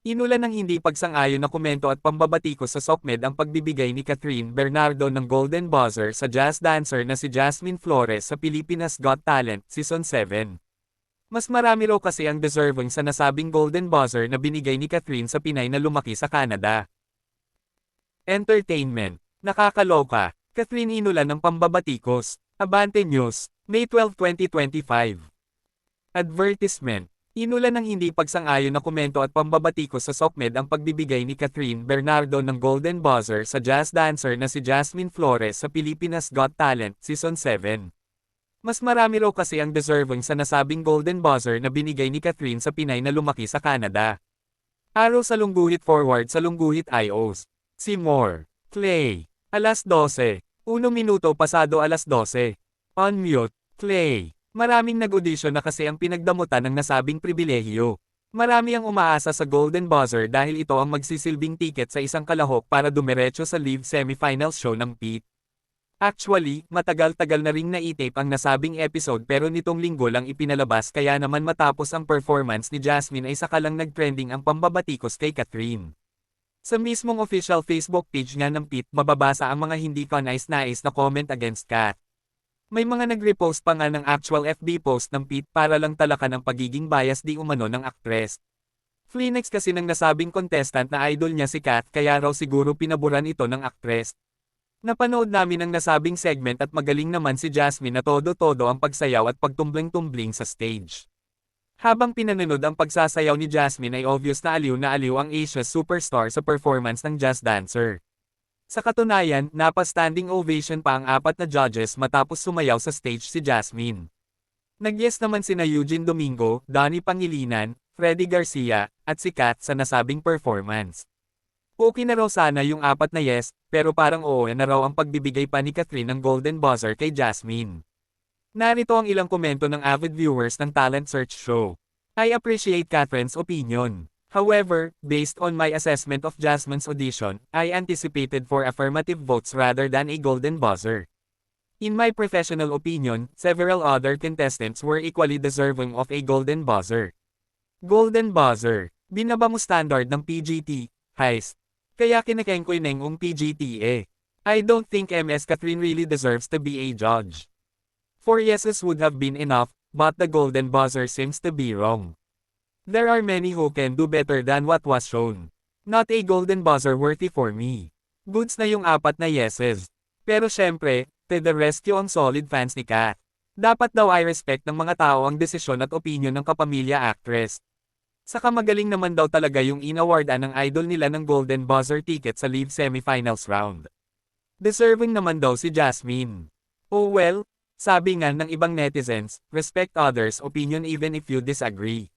Inulan ng hindi pagsang-ayon na komento at pambabatikos sa SOCMED ang pagbibigay ni Catherine Bernardo ng Golden Buzzer sa jazz dancer na si Jasmine Flores sa Pilipinas Got Talent Season 7. Mas marami raw kasi ang deserving sa nasabing Golden Buzzer na binigay ni Catherine sa Pinay na lumaki sa Canada. Entertainment. Nakakaloka. Catherine inulan ng pambabatikos. Abante News, May 12, 2025. Advertisement. Inulan ng hindi pagsang-ayon na komento at pambabatikos sa SOCMED ang pagbibigay ni Catherine Bernardo ng Golden Buzzer sa jazz dancer na si Jasmine Flores sa Pilipinas Got Talent Season 7. Mas marami raw kasi ang deserving sa nasabing Golden Buzzer na binigay ni Catherine sa Pinay na lumaki sa Canada. Araw sa lungguhit forward sa lungguhit IOs. Si Moore. Clay. Alas 12. 1 minuto pasado alas 12. On mute. Clay. Maraming nag-audition na kasi ang pinagdamutan ng nasabing pribilehiyo. Marami ang umaasa sa Golden Buzzer dahil ito ang magsisilbing ticket sa isang kalahok para dumiretso sa live semifinals show ng Pete. Actually, matagal-tagal na ring naitape ang nasabing episode pero nitong linggo lang ipinalabas kaya naman matapos ang performance ni Jasmine ay saka lang nag-trending ang pambabatikos kay Catherine. Sa mismong official Facebook page nga ng Pete mababasa ang mga hindi kanais-nais na comment against Kat. May mga nag-repost pa nga ng actual FB post ng Pete para lang talakan ang pagiging bias di umano ng aktres. Fleenex kasi ng nasabing contestant na idol niya si Kat kaya raw siguro pinaburan ito ng aktres. Napanood namin ang nasabing segment at magaling naman si Jasmine na todo-todo ang pagsayaw at pagtumbling-tumbling sa stage. Habang pinanonood ang pagsasayaw ni Jasmine ay obvious na aliw na aliw ang Asia's superstar sa performance ng jazz dancer. Sa katunayan, napa-standing ovation pa ang apat na judges matapos sumayaw sa stage si Jasmine. Nag-yes naman sina Eugene Domingo, Donnie Pangilinan, Freddy Garcia, at si Kat sa nasabing performance. Okay na raw sana yung apat na yes, pero parang oo na raw ang pagbibigay pa ni Catherine ng Golden Buzzer kay Jasmine. Narito ang ilang komento ng avid viewers ng Talent Search Show. I appreciate Catherine's opinion. However, based on my assessment of Jasmine's audition, I anticipated for affirmative votes rather than a golden buzzer. In my professional opinion, several other contestants were equally deserving of a golden buzzer. Golden buzzer, binaba mo standard ng PGT, heist. Kaya kinakeng ko yung PGT eh. I don't think MS Catherine really deserves to be a judge. Four yeses would have been enough, but the golden buzzer seems to be wrong. There are many who can do better than what was shown. Not a golden buzzer worthy for me. Goods na yung apat na yeses. Pero syempre, to the rescue ang solid fans ni Kat. Dapat daw I respect ng mga tao ang desisyon at opinion ng kapamilya actress. Saka magaling naman daw talaga yung inawardan ng idol nila ng golden buzzer ticket sa live semifinals round. Deserving naman daw si Jasmine. Oh well, sabi nga ng ibang netizens, respect others' opinion even if you disagree.